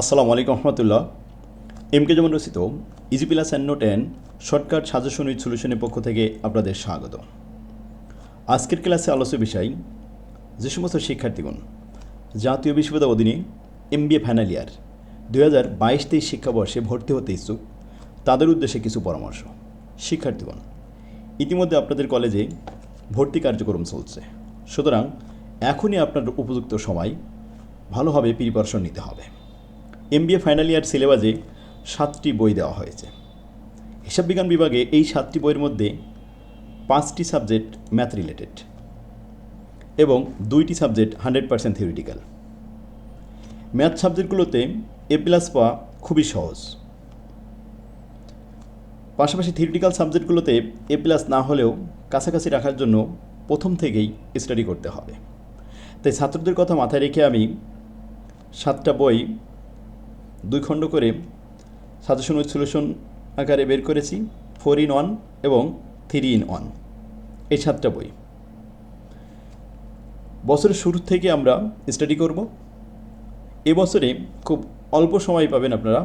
আসসালামু আলাইকুম রহমতুল্লাহ। M K যেমন রচিত easy plus and note and shortcut suggestion with সলিউশনের পক্ষ থেকে আপনাদের স্বাগত। আজকের ক্লাসে আলোচ্য বিষয়, যে সমস্ত শিক্ষার্থীগণ জাতীয় বিশ্ববিদ্যালয় অধীনে M B A final year দুই হাজার বাইশ তেইশ শিক্ষাবর্ষে ভর্তি হতে ইচ্ছুক, তাদের উদ্দেশ্যে কিছু পরামর্শ। শিক্ষার্থীগণ, ইতিমধ্যে আপনাদের কলেজে ভর্তি কার্যক্রম চলছে। সুতরাং এখনই আপনার উপযুক্ত সময় ভালোভাবে প্রিপারেশন নিতে হবে। এমবিএ ফাইনাল ইয়ার সিলেবাসে সাতটি বই দেওয়া হয়েছে। হিসাব বিজ্ঞান বিভাগে এই সাতটি বইয়ের মধ্যে পাঁচটি সাবজেক্ট ম্যাথ রিলেটেড এবং দুইটি subject hundred percent theoretical math সাবজেক্টগুলোতে A plus পাওয়া খুবই সহজ। পাশাপাশি থিওরিটিক্যাল সাবজেক্টগুলোতে এ প্লাস না হলেও কাছাকাছি রাখার জন্য প্রথম থেকেই স্টাডি করতে হবে। তাই ছাত্রদের কথা মাথায় রেখে আমি সাতটা বই দুই খণ্ড করে সাজেশন সলিউশন আকারে বের করেছি, ফোর ইন ওয়ান এবং থ্রি ইন ওয়ান, এই সাতটা বই। বছরের শুরু থেকে আমরা স্টাডি করব। এবছরে খুব অল্প সময় পাবেন আপনারা,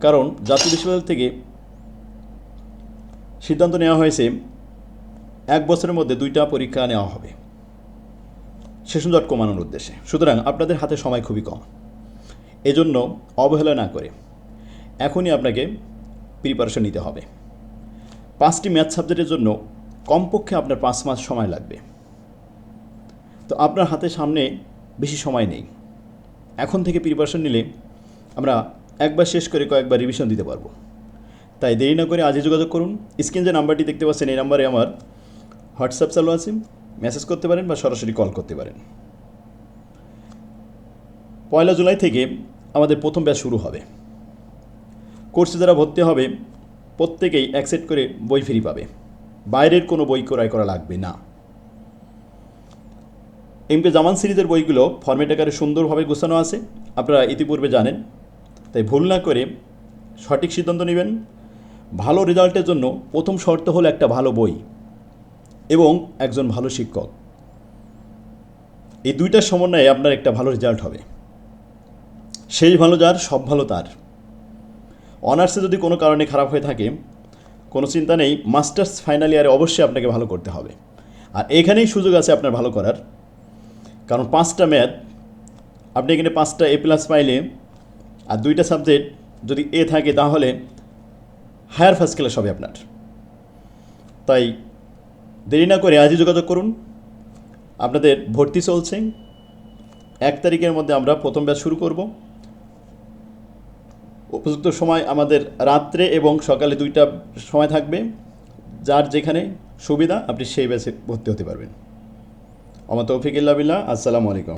কারণ জাতীয় বিশ্ববিদ্যালয় থেকে সিদ্ধান্ত নেওয়া হয়েছে, এক বছরের মধ্যে দুইটা পরীক্ষা নেওয়া হবে। সেশন জট কমানোর উদ্দেশ্যে। সুতরাং আপনাদের হাতে সময় খুবই কম। এজন্য অবহেলা না করে। এখনই আপনাকে প্রিপারেশন নিতে হবে। পাঁচটি ম্যাথ সাবজেক্টের জন্য কমপক্ষে আপনার পাঁচ মাস সময় লাগবে। তো আপনার হাতে সামনে বেশি সময় নেই। এখন থেকে প্রিপারেশন নিলে আমরা একবার শেষ করে কয়েকবার রিভিশন দিতে পারব। তাই দেরি না করে আজই যোগাযোগ করুন। স্ক্রিন যে নাম্বারটি দেখতে পাচ্ছেন, এই নাম্বারে আমার হোয়াটসঅ্যাপ চালু আছে। মেসেজ করতে পারেন বা সরাসরি কল করতে পারেন। পয়লা জুলাই থেকে আমাদের প্রথম ব্যাচ শুরু হবে। কোর্সে যারা ভর্তি হবে, প্রত্যেকেই অ্যাকসেপ্ট করে বই ফ্রি পাবে। বাইরের কোনো বই ক্রয় করা লাগবে না। এমকে জামান সিরিজের বইগুলো ফরম্যাট আকারে সুন্দরভাবে গোছানো আছে, আপনারা ইতিপূর্বে জানেন। তাই ভুল না করে সঠিক সিদ্ধান্ত নেবেন। ভালো রেজাল্টের জন্য প্রথম শর্ত হলো একটা ভালো বই এবং একজন ভালো শিক্ষক। এই দুইটার সমন্বয়ে আপনার একটা ভালো রেজাল্ট হবে। সেই ভালো যার, সব ভালো তার। অনার্সে যদি কোনো কারণে খারাপ হয়ে থাকে, কোনো চিন্তা নেই, মাস্টার্স ফাইনাল ইয়ারে অবশ্যই আপনাকে ভালো করতে হবে। আর এখানেই সুযোগ আছে আপনার ভালো করার। কারণ পাঁচটা ম্যাথ, আপনি এখানে পাঁচটা এ প্লাস পাইলে, আর দুইটা সাবজেক্ট যদি এ থাকে তাহলে হায়ার ফার্স্ট ক্লাস হবে আপনার। তাই দেরি না করে আজই যোগাযোগ করুন। আপনাদের ভর্তি চলছে। এক তারিখের মধ্যে আমরা প্রথম ব্যাচ শুরু করব। উপযুক্ত সময় আমাদের রাত্রে এবং সকালে দুইটা সময় থাকবে, যার যেখানে সুবিধা আপনি সেই ব্যাচে ভর্তি হতে পারবেন। আমার তৌফিক ইল্লা বিল্লাহ, আসসালামু আলাইকুম।